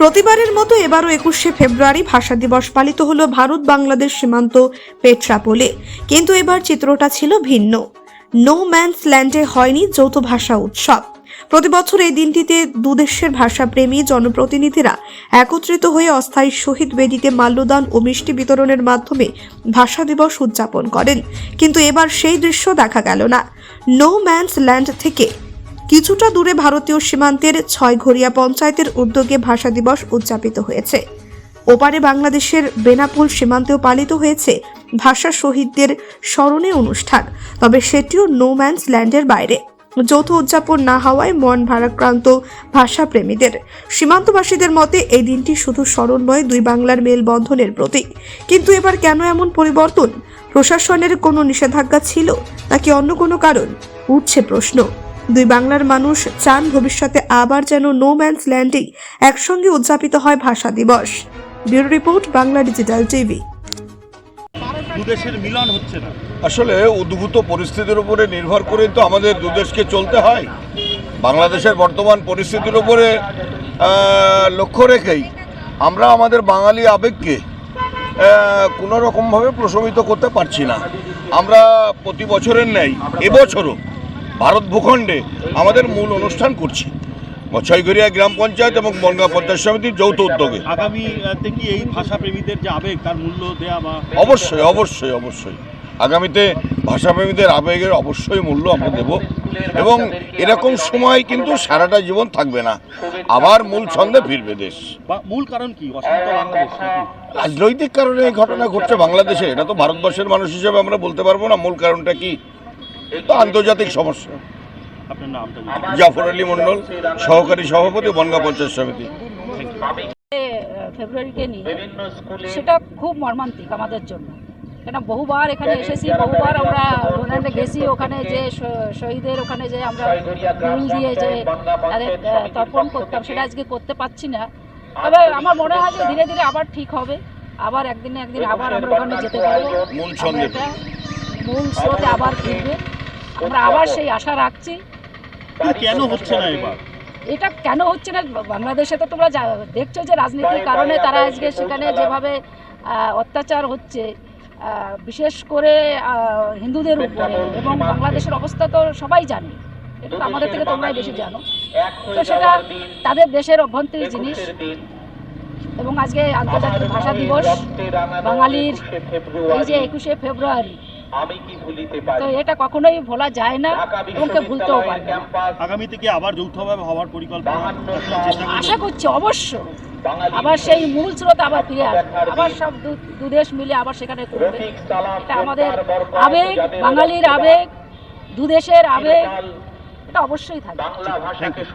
প্রতিবারের মতো এবারও একুশে ফেব্রুয়ারি ভাষা দিবস পালিত হলো ভারত বাংলাদেশ সীমান্ত পেট্রাপোলে। কিন্তু এবার চিত্রটা ছিল ভিন্ন। নো ম্যানস ল্যান্ডে হয়নি যৌথ ভাষা উৎসব। প্রতি বছর এই দিনটিতে দুদেশের ভাষাপ্রেমী জনপ্রতিনিধিরা একত্রিত হয়ে অস্থায়ী শহীদ বেদিতে মাল্যদান ও মিষ্টি বিতরণের মাধ্যমে ভাষা দিবস উদযাপন করেন। কিন্তু এবার সেই দৃশ্য দেখা গেল না। নো ম্যানস ল্যান্ড থেকে কিছুটা দূরে ভারতীয় সীমান্তের ছয়ঘরিয়া পঞ্চায়েতের উদ্যোগে ভাষা দিবস উদযাপিত হয়েছে। ওপারে বাংলাদেশের বেনাপুল সীমান্তেও পালিত হয়েছে ভাষা শহীদদের স্মরণে অনুষ্ঠান, তবে সেটিও নো ম্যানস ল্যান্ডের বাইরে। যৌথ উদযাপন না হওয়ায় মন ভারাক্রান্ত ভাষাপ্রেমীদের। সীমান্তবাসীদের মতে, এই দিনটি শুধু স্মরণ নয়, দুই বাংলার মেলবন্ধনের প্রতীক। কিন্তু এবার কেন এমন পরিবর্তন? প্রশাসনের কোনো নিষেধাজ্ঞা ছিল? নাকি অন্য কোনো কারণ? উঠছে প্রশ্ন। দুই বাংলার মানুষ চান ভবিষ্যতে আবার যেন নো ম্যানস ল্যান্ডেই একসঙ্গে উদযাপিত হয় ভাষা দিবস। Bureau report Bangla digital TV. দুদেশের মিলন হচ্ছে না। আসলে উদ্ভূত পরিস্থিতির উপরে নির্ভর করে তো আমাদের দুদেশকে চলতে হয়। বাংলাদেশের বর্তমান পরিস্থিতির উপরে লক্ষ্য রেখেই আমরা আমাদের বাঙালি আবেগকে কোনো রকমভাবে প্রশমিত করতে পারছি না। আমরা প্রতি বছরের ন্যায়, এবছরও ভারত ভূখণ্ডে আমাদের মূল অনুষ্ঠান করছি। ছয়গড়িয়া গ্রাম পঞ্চায়েত এবং বনগাঁ পঞ্চায়েত সমিতির যৌথ উদ্যোগে। আগামী আহ, কি এই ভাষা প্রেমীদের যে আবেগ তার মূল্য দেয়া বা অবশ্যই অবশ্যই অবশ্যই। আগামীতে ভাষাপ্রেমীদের আবেগের অবশ্যই মূল্য আমরা দেব এবং এরকম সময় কিন্তু সারাটা জীবন থাকবে না। আবার মূল ছন্দে ফিরবে দেশ। মূল কারণ কি? রাজনৈতিক কারণে এই ঘটনা ঘটছে বাংলাদেশে এটা তো ভারতবর্ষের মানুষ হিসেবে আমরা বলতে পারব না। মূল কারণটা কি? তো আন্তর্জাতিক সমস্যা। আপনার নামটা বলুন। জাফর আলী মণ্ডল সহকারী সভাপতি বনগাঁ পঞ্চায়েত সমিতি। ফেব্রুয়ারিকে নিয়ে সেটা খুব মর্মান্তিক আমাদের জন্য। কেন বহুবার এখানে এসেছি বহুবার আমরা রোনাল্ডে গেছি ওখানে যে শহীদের ওখানে যে আমরা ফুল দিয়ে যে তাদের তর্পণ করতাম সেটা আজকে করতে পারছি না। তবে আমার মনে হয় যে ধীরে ধীরে আবার ঠিক হবে। আবার একদিন একদিন আবার আমরা ওখানে যেতে পারব। মূল স্রোতে আবার ফিরবে। আমরা আবার সেই আশা রাখছি। কেন হচ্ছে না এবার? এটা কেন হচ্ছে না? বাংলাদেশে তো তোমরা দেখছ যে রাজনীতির কারণে তারা আজকে সেখানে যেভাবে অত্যাচার হচ্ছে বিশেষ করে হিন্দুদের উপরে। এবং বাংলাদেশের অবস্থা তো সবাই জানে। এটা তো আমাদের থেকে তোমরাই বেশি জানো। তো সেটা তাদের দেশের অভ্যন্তরীণ জিনিস। এবং আজকে আন্তর্জাতিক ভাষা দিবস বাঙালির এই যে একুশে ফেব্রুয়ারি তো এটা কখনোই ভোলা যায় না এবং ভুলতেও পারবে আগামীতে কি আবার যৌথভাবে হওয়ার পরিকল্পনা আশা করছি অবশ্য। আবার সেই মূল স্রোত আবার ফিরে আসবে। আবার সব দুদেশ মিলে আবার সেখানে করবে। এটা আমাদের আবেগ বাঙালির আবেগ দুদেশের আবেগ এটা অবশ্যই থাকবে। Thank you